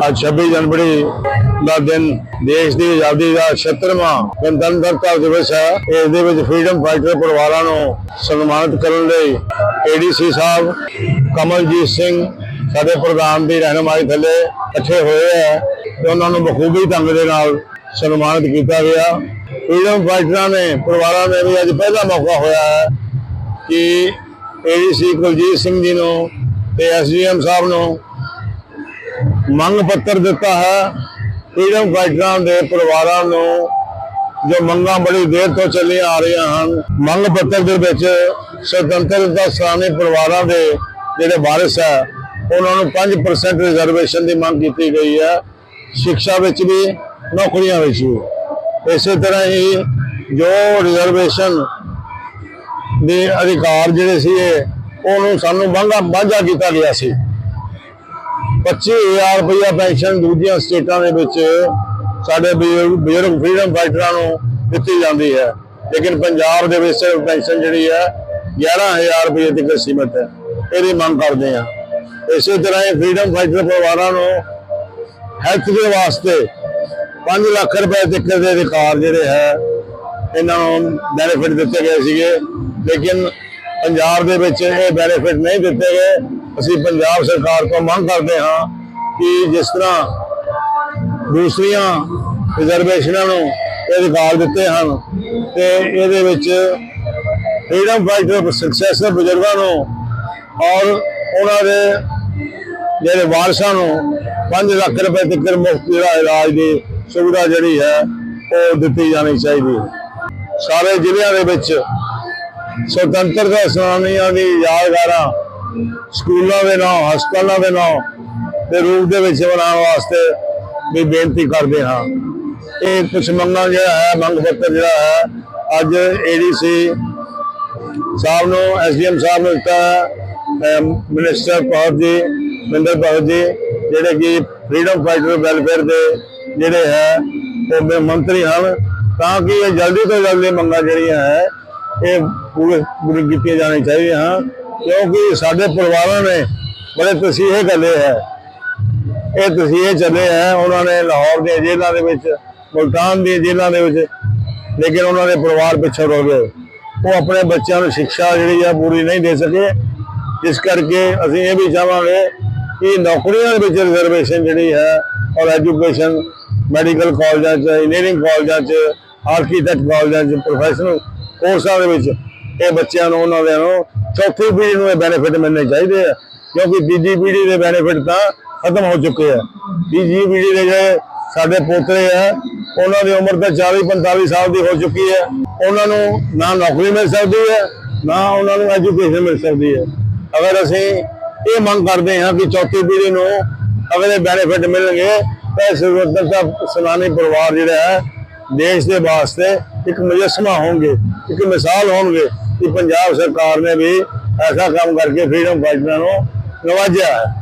ਅੱਜ 26 ਜਨਵਰੀ ਦਾ ਦਿਨ ਦੇਸ਼ ਦੀ ਆਜ਼ਾਦੀ ਦਾ 76ਵਾਂ ਗਣਤੰਤਰਤਾ ਦਿਵਸ ਹੈ। ਇਸ ਦੇ ਵਿੱਚ ਫਰੀडम ਫਾਈਟਰ ਪਰਿਵਾਰਾਂ ਨੂੰ ਸਨਮਾਨਿਤ ਕਰਨ ਲਈ ਏਡੀਸੀ ਸਾਹਿਬ, ਕਮਲਜੀਤ ਸਿੰਘ ਸਾਡੇ ਪ੍ਰਧਾਨ ਦੀ ਰਹਿਨਮਾਈ ਥੱਲੇ ਇਕੱਠੇ ਹੋਏ ਹੈ ਤੇ ਉਹਨਾਂ ਨੂੰ ਬਖੂਬੀ ਢੰਗ ਦੇ ਨਾਲ ਸਨਮਾਨਿਤ ਕੀਤਾ ਗਿਆ। ਫਰੀडम ਫਾਈਟਰਾਂ ਨੇ, ਪਰਿਵਾਰਾਂ ਨੇ ਵੀ ਅੱਜ ਪਹਿਲਾ ਮੌਕਾ ਹੋਇਆ ਹੈ ਕਿ ਏਡੀਸੀ ਕੁਲਜੀਤ ਸਿੰਘ ਜੀ ਨੂੰ ਤੇ ਐਸਡੀਐਮ ਸਾਹਿਬ ਨੂੰ ਮੰਗ ਪੱਤਰ ਦਿੱਤਾ ਹੈ। ਫਰੀडम ਫਾਈਟਰਾਂ ਦੇ ਪਰਿਵਾਰਾਂ ਨੂੰ ਜੋ ਮੰਗਾਂ ਬੜੀ ਦੇਰ ਤੋਂ ਚੱਲੀਆਂ ਆ ਰਹੀਆਂ ਹਨ, ਮੰਗ ਪੱਤਰ ਦੇ ਵਿੱਚ ਸੁਤੰਤਰਤਾ ਸੈਨਾਨੀ ਪਰਿਵਾਰਾਂ ਦੇ ਜਿਹੜੇ ਵਾਰਿਸ ਹੈ, ਉਹਨਾਂ ਨੂੰ 5% ਰਿਜ਼ਰਵੇਸ਼ਨ ਦੀ ਮੰਗ ਕੀਤੀ ਗਈ ਹੈ। ਸਿੱਖਿਆ ਵਿੱਚ ਵੀ, ਨੌਕਰੀਆਂ ਵਿੱਚ ਵੀ। ਇਸੇ ਤਰ੍ਹਾਂ ਹੀ ਜੋ ਰਿਜ਼ਰਵੇਸ਼ਨ ਦੇ ਅਧਿਕਾਰ ਜਿਹੜੇ ਸੀ ਉਹਨੂੰ ਸਾਨੂੰ ਵਾਂਝਾ ਵਾਂਝਾ ਕੀਤਾ ਗਿਆ ਸੀ। 25000 ਰੁਪਇਆ ਪੈਨਸ਼ਨ ਦੂਜੀਆਂ ਸਟੇਟਾਂ ਦੇ ਵਿੱਚ ਸਾਡੇ ਬਜ਼ੁਰਗ ਫ੍ਰੀडम ਫਾਈਟਰਾਂ ਨੂੰ ਦਿੱਤੀ ਜਾਂਦੀ ਹੈ। ਲੇਕਿਨ ਪੰਜਾਬ ਦੇ ਵਿੱਚ ਸਿਰਫ ਪੈਨਸ਼ਨ ਜਿਹੜੀ ਹੈ 11000 ਰੁਪਏ ਤੱਕ ਸੀਮਤ ਹੈ। ਇਹਦੀ ਮੰਗ ਕਰਦੇ ਆ ਇਸੇ ਤਰ੍ਹਾਂ ਹੀ ਫ੍ਰੀडम ਫਾਈਟਰ ਪਰਿਵਾਰਾਂ ਨੂੰ ਹੈਲਥ ਦੇ ਵਾਸਤੇ 5 ਲੱਖ ਰੁਪਏ ਤੱਕ ਦੇ ਅਧਿਕਾਰ ਜਿਹੜੇ ਹੈ, ਇਹਨਾਂ ਨੂੰ ਬੈਨੀਫਿਟ ਦਿੱਤੇ ਗਏ ਸੀਗੇ। ਲੇਕਿਨ ਪੰਜਾਬ ਦੇ ਵਿੱਚ ਇਹ ਬੈਨੀਫਿਟ ਨਹੀਂ ਦਿੱਤੇ ਗਏ। ਅਸੀਂ ਪੰਜਾਬ ਸਰਕਾਰ ਤੋਂ ਮੰਗ ਕਰਦੇ ਹਾਂ ਕਿ ਜਿਸ ਤਰ੍ਹਾਂ ਦੂਸਰੀਆਂ ਰਿਜ਼ਰਵੇਸ਼ਨਾਂ ਨੂੰ ਇਹ ਅਧਿਕਾਰ ਦਿੱਤੇ ਹਨ ਤੇ ਇਹਦੇ ਵਿੱਚ ਫਰੀडम ਫਾਈਟਰ ਸਕਸੈਸਰ ਬਜ਼ੁਰਗਾਂ ਨੂੰ ਔਰ ਉਹਨਾਂ ਦੇ ਜਿਹੜੇ ਵਾਰਸਾਂ ਨੂੰ 5 ਲੱਖ ਰੁਪਏ ਤੱਕ ਮੁਫਤ ਜਿਹੜਾ ਇਲਾਜ ਦੀ ਸੁਵਿਧਾ ਜਿਹੜੀ ਹੈ, ਉਹ ਦਿੱਤੀ ਜਾਣੀ ਚਾਹੀਦੀ ਹੈ। ਸਾਰੇ ਜ਼ਿਲ੍ਹਿਆਂ ਦੇ ਵਿੱਚ ਸੁਤੰਤਰਤਾ ਸੈਨਾਨੀਆਂ ਦੀ ਯਾਦਗਾਰਾਂ ਸਕੂਲਾਂ ਦੇ ਨਾਲ ਹਸਪਤਾਲਾਂ ਦੇ ਨਾਂ ਦੇ ਰੂਪ ਦੇ ਵਿੱਚ ਬਣਾਉਣ ਵਾਸਤੇ ਵੀ ਬੇਨਤੀ ਕਰਦੇ ਹਾਂ। ਇਹ ਕੁਝ ਮੰਗਾਂ ਜਿਹੜਾ ਹੈ, ਮੰਗ ਪੱਤਰ ਜਿਹੜਾ ਹੈ, ਅੱਜ ਏਡੀਸੀ ਸਾਹਿਬ ਨੂੰ ਐਸਡੀਐਮ ਸਾਹਿਬ ਨੂੰ ਦਿੱਤਾ ਹੈ। ਮਿਨਿਸਟਰ ਪੌਦ ਜੀ ਮਿੰਦਰ ਪੌਦ ਜੀ, ਜਿਹੜੇ ਕਿ ਫਰੀडम ਫਾਈਟਰ ਵੈਲਫੇਅਰ ਦੇ ਜਿਹੜੇ ਹੈ, ਉਹ ਮੰਤਰੀ ਹਨ। ਤਾਂ ਕਿ ਇਹ ਜਲਦੀ ਤੋਂ ਜਲਦੀ ਮੰਗਾਂ ਜਿਹੜੀਆਂ ਹੈ, ਇਹ ਪੂਰੇ ਪੂਰੀ ਕੀਤੀਆਂ ਜਾਣੀਆਂ ਚਾਹੀਦੀਆਂ ਹਨ। ਕਿਉਂਕਿ ਸਾਡੇ ਪਰਿਵਾਰਾਂ ਨੇ ਬੜੇ ਤਸੀਹੇ ਗੱਲੇ ਹੈ। ਇਹ ਤਸੀਹੇ ਚੱਲੇ ਹੈ। ਉਹਨਾਂ ਨੇ ਲਾਹੌਰ ਦੇ ਜੇਲ੍ਹਾਂ ਦੇ ਵਿੱਚ, ਮੁਲਤਾਨ ਦੀ ਜੇਲ੍ਹਾਂ ਦੇ ਵਿੱਚ, ਲੇਕਿਨ ਉਹਨਾਂ ਦੇ ਪਰਿਵਾਰ ਪਿੱਛੇ ਰੋ ਗਏ। ਉਹ ਆਪਣੇ ਬੱਚਿਆਂ ਨੂੰ ਸਿੱਖਿਆ ਜਿਹੜੀ ਹੈ ਪੂਰੀ ਨਹੀਂ ਦੇ ਸਕੇ। ਇਸ ਕਰਕੇ ਅਸੀਂ ਇਹ ਵੀ ਚਾਹਾਂਗੇ ਕਿ ਨੌਕਰੀਆਂ ਦੇ ਵਿੱਚ ਰਿਜ਼ਰਵੇਸ਼ਨ ਜਿਹੜੀ ਹੈ ਔਰ ਐਜੂਕੇਸ਼ਨ ਮੈਡੀਕਲ ਕਾਲਜਾਂ 'ਚ ਇੰਜੀਨੀਅਰਿੰਗ ਕਾਲਜਾਂ 'ਚ ਆਰਕੀਟੈਕਟ ਕਾਲਜਾਂ 'ਚ ਪ੍ਰੋਫੈਸ਼ਨਲ ਕੋਰਸਾਂ ਦੇ ਵਿੱਚ ਇਹ ਬੱਚਿਆਂ ਨੂੰ, ਉਹਨਾਂ ਦੇ ਨੂੰ ਚੌਥੀ ਪੀੜ੍ਹੀ ਨੂੰ ਇਹ ਬੈਨੀਫਿਟ ਮਿਲਣੇ ਚਾਹੀਦੇ ਆ, ਕਿਉਂਕਿ ਤੀਜੀ ਪੀੜ੍ਹੀ ਦੇ ਬੈਨੀਫਿਟ ਤਾਂ ਖਤਮ ਹੋ ਚੁੱਕੇ ਆ। ਤੀਜੀ ਪੀੜ੍ਹੀ ਦੇ ਜਿਹੜੇ ਸਾਡੇ ਪੋਤਰੇ ਆ, ਉਹਨਾਂ ਦੀ ਉਮਰ ਤਾਂ 40 45 ਸਾਲ ਦੀ ਹੋ ਚੁੱਕੀ ਹੈ ਉਹਨਾਂ ਨੂੰ ਨਾ ਨੌਕਰੀ ਮਿਲ ਸਕਦੀ ਹੈ ਨਾ ਉਹਨਾਂ ਨੂੰ ਐਜੂਕੇਸ਼ਨ ਮਿਲ ਸਕਦੀ ਹੈ ਅਗਰ ਅਸੀਂ ਇਹ ਮੰਗ ਕਰਦੇ ਹਾਂ ਕਿ ਚੌਥੀ ਪੀੜ੍ਹੀ ਨੂੰ ਅਗਲੇ ਬੈਨੀਫਿਟ ਮਿਲਣਗੇ, ਤਾਂ ਇਹ ਸੁਤੰਤਰਤਾ ਸੈਨਾਨੀ ਪਰਿਵਾਰ ਜਿਹੜਾ ਹੈ, ਦੇਸ਼ ਦੇ ਵਾਸਤੇ ਇੱਕ ਮੁਜਸਮਾ ਹੋਣਗੇ, ਇੱਕ ਮਿਸਾਲ ਹੋਣਗੇ। ਕਿ ਪੰਜਾਬ ਸਰਕਾਰ ਨੇ ਵੀ ਐਸਾ ਕੰਮ ਕਰਕੇ ਫਰੀडम ਫਾਈਟਰਾਂ ਨੂੰ ਨਵਾਜਿਆ ਹੈ।